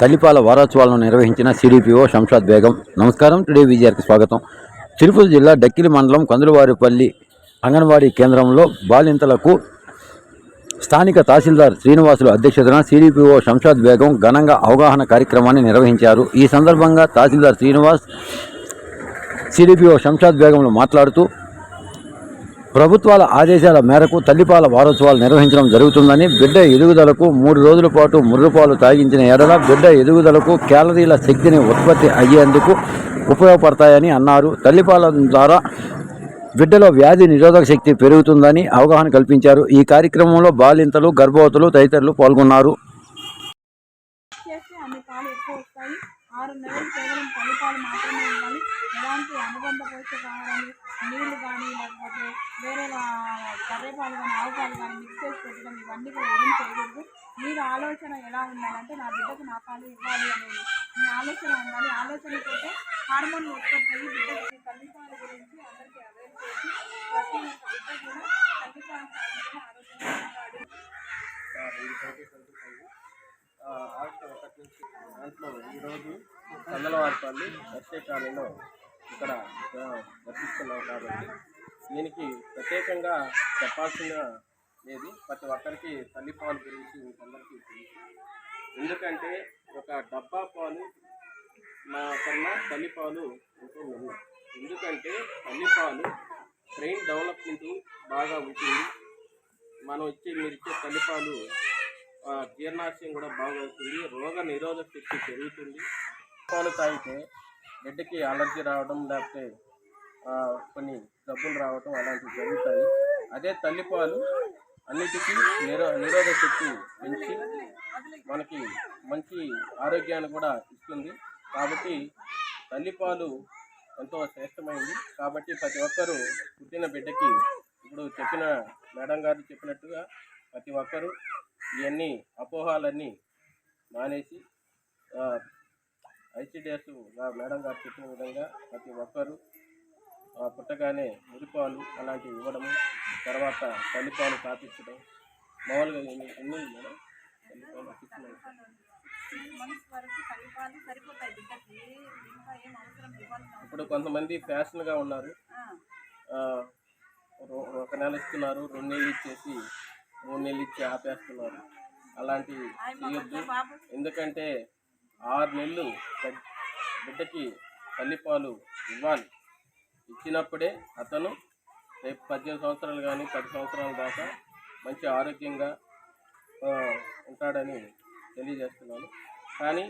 తల్లిపాల వారోత్సవాలను నిర్వహించిన సిడిపిఓ శంషాద్ బేగం. నమస్కారం. టుడే విజయార్కి స్వాగతం. తిరుపతి జిల్లా డక్కిలి మండలం కందులవారిపల్లి అంగన్వాడీ కేంద్రంలో బాలింతలకు స్థానిక తహసీల్దార్ శ్రీనివాసులు అధ్యక్షతన సిడిపిఓ శంషాద్ బేగం ఘనంగా అవగాహన కార్యక్రమాన్ని నిర్వహించారు. ఈ సందర్భంగా తహసీల్దార్ శ్రీనివాస్ సిడిపిఓ శంషాద్ బేగంలు మాట్లాడుతూ ప్రభుత్వాల ఆదేశాల మేరకు తల్లిపాల వారోత్సవాలు నిర్వహించడం జరుగుతుందని బిడ్డ ఎదుగుదలకు మూడు రోజుల పాటు ముర్రుపాలు తాగించిన ఎడల బిడ్డ ఎదుగుదలకు క్యాలరీల శక్తిని ఉత్పత్తి అయ్యేందుకు ఉపయోగపడతాయని అన్నారు. తల్లిపాల ద్వారా బిడ్డలో వ్యాధి నిరోధక శక్తి పెరుగుతుందని అవగాహన కల్పించారు. ఈ కార్యక్రమంలో బాలింతలు గర్భవతులు తదితరులు పాల్గొన్నారు. ఆరు నెలలు కేవలం తల్లిపాలు మాత్రమే ఇవ్వాలి ఎలాంటి అనుబంధ పోషకాహారాలు నీళ్ళు కానీ లేకపోతే వేరే వా- పాలు కానీ ఆవు పాలు కానీ మిక్స్ చేసి పెట్టడం ఇవన్నీ కూడా ఏం చేయకూడదు. మీరు ఆలోచన ఎలా ఉండాలంటే నా బిడ్డకు నా పాలు ఇవ్వాలి అనేది. మీ ఆలోచన ఉండాలి. ఆలోచనతోటే హార్మోన్లు ఉత్పత్తి అయ్యి బిడ్డకి తల్లిపాల గురించి అందరికీ అవేర్ చేసి ప్రతి ఒక్క బిడ్డ కూడా తల్లిపాలు తాగితేనే ఆరోగ్యంగా ఉంటాడు ఆగస్టు ఒకటి నుంచి దాంట్లో ఈరోజు చందలవారిపల్లి ఎస్టే కాలనీలో ఇక్కడ వర్తిస్తున్నాం దర్శిస్తున్నాం కాబట్టి దీనికి ప్రత్యేకంగా చెప్పాల్సిన లేదు. ప్రతి ఒక్కరికి తల్లిపాలు గురించి మీకందరికీ తెలుసు. ఎందుకంటే ఒక డబ్బా పాలు మా కన్నా తల్లిపాలు ఎంతో మెల్లు ఎందుకంటే తల్లిపాలు బ్రెయిన్ డెవలప్మెంట్ బాగా ఉంటుంది. మనం ఇచ్చే మీరు ఇచ్చే తల్లి పాలు జీర్ణాశయం కూడా బాగవుతుంది రోగ నిరోధక శక్తి పెరుగుతుంది. పాలు తాగితే బిడ్డకి అలర్జీ రావడం లేకపోతే కొన్ని జబ్బులు రావడం అలాంటివి జరుగుతాయి. అదే తల్లిపాలు అన్నిటికీ నిరో నిరోధక శక్తి పెంచి మనకి మంచి ఆరోగ్యాన్ని కూడా ఇస్తుంది. కాబట్టి తల్లిపాలు ఎంతో శ్రేష్టమైంది కాబట్టి ప్రతి ఒక్కరూ పుట్టిన బిడ్డకి ఇప్పుడు చెప్పిన మేడం గారు చెప్పినట్టుగా ప్రతి ఒక్కరూ ఇవన్నీ అపోహాలన్నీ మానేసి ఐసిడిఎస్ మేడం గారు చెప్పిన విధంగా ప్రతి ఒక్కరూ ఆ, పుట్టగానే మురిపాలు అలాంటివి ఇవ్వడము తర్వాత తల్లిపాలు తాపించడం మామూలుగా ఎన్ని ఎన్ని మేడం? తల్లిపాలు ఇప్పుడు కొంతమంది ఫ్యాషన్గా ఉన్నారు. ఒక- నెల ఇస్తున్నారు రెండు నెలలు ఇచ్చేసి మూడు నెలలు ఇచ్చి ఆపేస్తున్నారు. అలాంటివి చేయొద్దు. ఎందుకంటే ఆరు నెలలు బిడ్డకి తల్లిపాలు ఇవ్వాలి. ఇచ్చినప్పుడే అతను రేపు పద్దెనిమిది సంవత్సరాలు కానీ పది సంవత్సరాల దాకా మంచి ఆరోగ్యంగా ఉంటాడని తెలియజేస్తున్నాను. కానీ